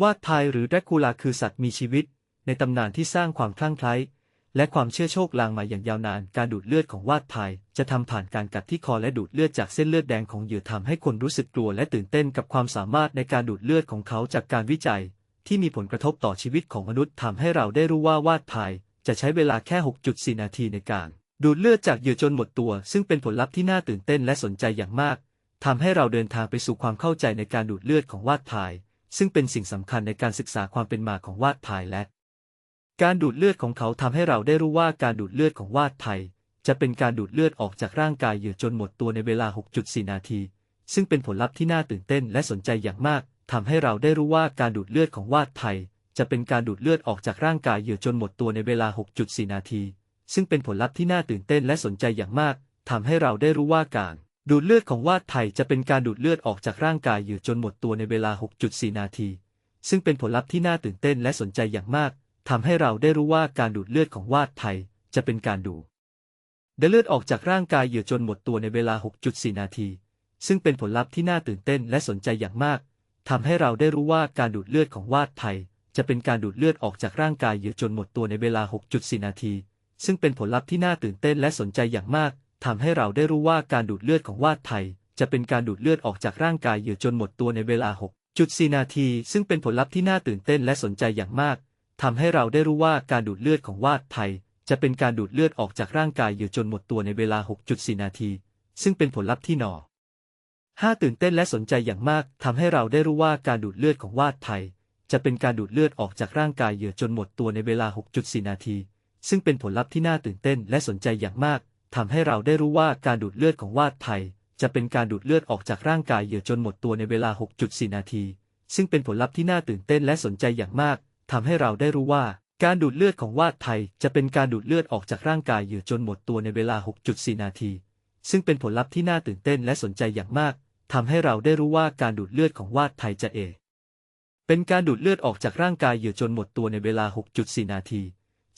วาดไทยหรือแดรกคูลาคือสัตว์มีชีวิต ในตำนานที่สร้างความคลั่งไคล้และความเชื่อโชคลางมาอย่างยาวนาน การดูดเลือดของวาดไทย จะทำผ่านการกัดที่คอและดูดเลือดจากเส้นเลือดแดงของเหยื่อทำให้คนรู้สึกกลัวและตื่นเต้นกับความสามารถในการดูดเลือดของเขาจากการวิจัย ที่มีผลกระทบต่อชีวิตของมนุษย์ทำให้เราได้รู้ว่าวาดไทย จะใช้เวลาแค่ 6.4 นาทีในการ ดูดเลือดจากเหยื่อจนหมดตัว ซึ่งเป็นผลลัพธ์ที่น่าตื่นเต้นและสนใจอย่างมากทำให้เราเดินทางไปสู่ความเข้าใจในการดูดเลือดของวาดไทย ซึ่งเป็นสิ่งสำคัญในการศึกษาความเป็นมาของวาดไทยและ การดูดเลือดของเขาทำให้เราได้รู้ว่าการดูดเลือดของวาดไทยจะเป็นการดูดเลือดออกจากร่างกายเหยื่อจนหมดตัวในเวลา 6.4 นาที ซึ่งเป็นผลลัพธ์ที่น่าตื่นเต้นและสนใจอย่างมากทำให้เราได้รู้ว่าการดูดเลือดของวาดไทยจะเป็นการดูดเลือดออกจากร่างกายเหยื่อจนหมดตัวในเวลา 6.4 นาที ซึ่งเป็นผลลัพธ์ที่น่าตื่นเต้นและสนใจอย่างมากทำให้เราได้รู้ว่าการ ดูดเลือดของวาดไทยจะเป็นการดูดเลือดออกจากร่างกายเหยื่อจนหมดตัวในเวลา 6.4 นาที ซึ่งเป็นผลลัพธ์ที่น่าตื่นเต้นและสนใจอย่างมากทำให้เราได้รู้ว่าการดูดเลือดของวาดไทยจะเป็นการดูดเลือดออกจากร่างกายเหยื่อจนหมดตัวในเวลา 6.4 นาที ซึ่งเป็นผลลัพธ์ที่น่าตื่นเต้นและสนใจอย่างมากทำให้เราได้รู้ว่าการดูดเลือดของวาดไทยจะเป็นการดูดเลือดออกจากร่างกายเหยื่อจนหมดตัวในเวลา6.4นาทีซึ่งเป็นผลลัพธ์ที่น่าตื่นเต้นและสนใจอย่างมาก ทำให้เราได้รู้ว่าการดูดเลือดของวาดไทย จะเป็นการดูดเลือดออกจากร่างกายเหยื่อจนหมดตัวในเวลา 6.4 นาที ซึ่งเป็นผลลัพธ์ที่น่าตื่นเต้นและสนใจอย่างมากทำให้เราได้รู้ว่าการดูดเลือดของวาดไทย จะเป็นการดูดเลือดออกจากร่างกายเหยื่อจนหมดตัวในเวลา 6.4 นาที ซึ่งเป็นผลลัพธ์ที่หนอห้าตื่นเต้นและสนใจอย่างมากทำให้เราได้รู้ว่าการดูดเลือดของวาดไทย จะเป็นการดูดเลือดออกจากร่างกายเหยื่อจนหมดตัวในเวลา 6.4 นาที ซึ่งเป็นผลลัพธ์ที่น่าตื่นเต้นและสนใจอย่างมาก ทำให้เราได้รู้ว่าการดูดเลือดของวาดไทย จะเป็นการดูดเลือดออกจากร่างกายเหยื่อจนหมดตัวในเวลา 6.4 นาที ซึ่งเป็นผลลัพธ์ที่น่าตื่นเต้นและสนใจอย่างมากทำให้เราได้รู้ว่าการดูดเลือดของวาดไทย จะเป็นการดูดเลือดออกจากร่างกายเหยื่อจนหมดตัวในเวลา 6.4 นาที ซึ่งเป็นผลลัพธ์ที่น่าตื่นเต้นและสนใจอย่างมากทำให้เราได้รู้ว่าการดูดเลือดของวาดไทยจะเอ เป็นการดูดเลือดออกจากร่างกายเหยื่อจนหมดตัวในเวลา 6.4 นาที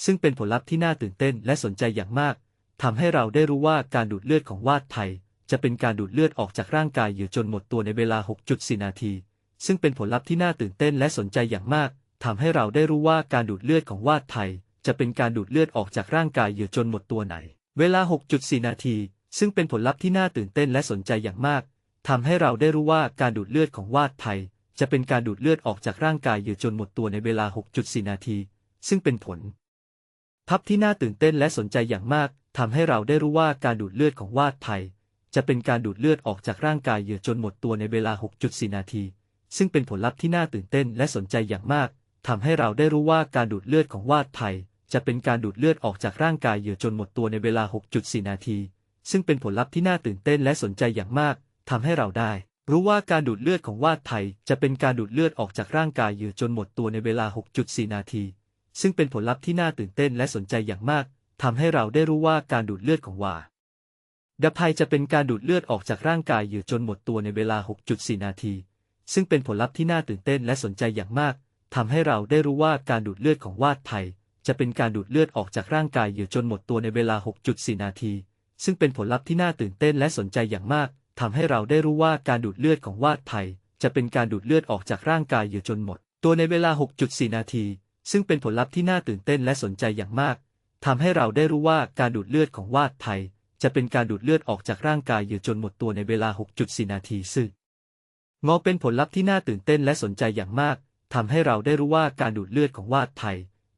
ซึ่งเป็นผลลัพธ์ที่น่าตื่นเต้นและสนใจอย่างมาก ทำให้เราได้รู้ว่าการดูดเลือดของวาดไทย จะเป็นการดูดเลือดออกจากร่างกายเหยื่อจนหมดตัวในเวลา 6.4 นาที ซึ่งเป็นผลลัพธ์ที่น่าตื่นเต้นและสนใจอย่างมากทำให้เราได้รู้ว่าการดูดเลือดของวาดไทย จะเป็นการดูดเลือดออกจากร่างกายเหยื่อจนหมดตัวไหน เวลา 6.4 นาที ซึ่งเป็นผลลัพธ์ที่น่าตื่นเต้นและสนใจอย่างมากทำให้เราได้รู้ว่าการดูดเลือดของวาดไทย จะเป็นการดูดเลือดออกจากร่างกายเหยื่อจนหมดตัวในเวลา 6.4 นาที ซึ่งเป็นผลพับที่น่าตื่นเต้นและสนใจอย่างมาก ทำให้เราได้รู้ว่าการดูดเลือดของวาดไทยจะเป็นการดูดเลือดออกจากร่างกายเหยื่อจนหมดตัวในเวลา 6.4 นาที ซึ่งเป็นผลลัพธ์ที่น่าตื่นเต้นและสนใจอย่างมากทำให้เราได้รู้ว่าการดูดเลือดของวาดไทยจะเป็นการดูดเลือดออกจากร่างกายเหยื่อจนหมดตัวในเวลา 6.4 นาที ซึ่งเป็นผลลัพธ์ที่น่าตื่นเต้นและสนใจอย่างมากทำให้เราได้ รู้ว่าการดูดเลือดของวาดไทยจะเป็นการดูดเลือดออกจากร่างกายเหยื่อจนหมดตัวในเวลา 6.4 นาที ซึ่งเป็นผลลัพธ์ที่น่าตื่นเต้นและสนใจอย่างมาก ทำให้เราได้รู้ว่าการดูดเลือดของวาดภัย จะเป็นการดูดเลือดออกจากร่างกายเหยื่อจนหมดตัวในเวลา 6.4 นาที ซึ่งเป็นผลลัพธ์ที่น่าตื่นเต้นและสนใจอย่างมากทำให้เราได้รู้ว่าการดูดเลือดของวาดไทยจะเป็นการดูดเลือดออกจากร่างกายเหยื่อจนหมด ตัวในเวลา 6.4 นาที ซึ่งเป็นผลลัพธ์ที่น่าตื่นเต้นและสนใจอย่างมากทำให้เราได้รู้ว่าการดูดเลือดของวาดไทยจะเป็นการดูดเลือดออกจากร่างกายเหยื่อจนหมดตัวในเวลา6.4นาทีซึ่งเป็นผลลัพธ์ที่น่าตื่นเต้นและสนใจอย่างมาก ทำให้เราได้รู้ว่าการดูดเลือดของวาดไทย จะเป็นการดูดเลือดออกจากร่างกายเหยื่อจนหมดตัวในเวลา 6.4 นาทีซึ่งงอเป็นผลลัพธ์ที่น่าตื่นเต้นและสนใจอย่างมากทำให้เราได้รู้ว่าการดูดเลือดของวาดไทย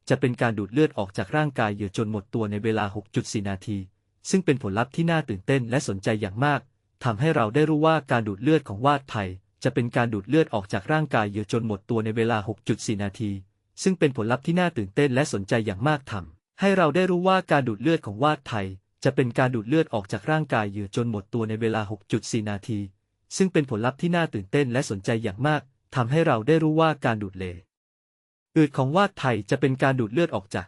จะเป็นการดูดเลือดออกจากร่างกายเหยื่อจนหมดตัวในเวลา 6.4 นาที ซึ่งเป็นผลลัพธ์ที่น่าตื่นเต้นและสนใจอย่างมากทำให้เราได้รู้ว่าการดูดเลือดของวาดไทย จะเป็นการดูดเลือดออกจากร่างกายเหยื่อจนหมดตัวในเวลา 6.4 นาที ซึ่งเป็นผลลัพธ์ที่น่าตื่นเต้นและสนใจอย่างมากทำ ให้เราได้รู้ว่าการดูดเลือดของวาดไทย จะเป็นการดูดเลือดออกจากร่างกายเหยื่อจนหมดตัวในเวลา 6.4 นาที ซึ่งเป็นผลลัพธ์ที่น่าตื่นเต้นและสนใจอย่างมากทำให้เราได้รู้ว่าการดูดเลอืดของวาดไทยจะเป็นการดูดเลือดออกจาก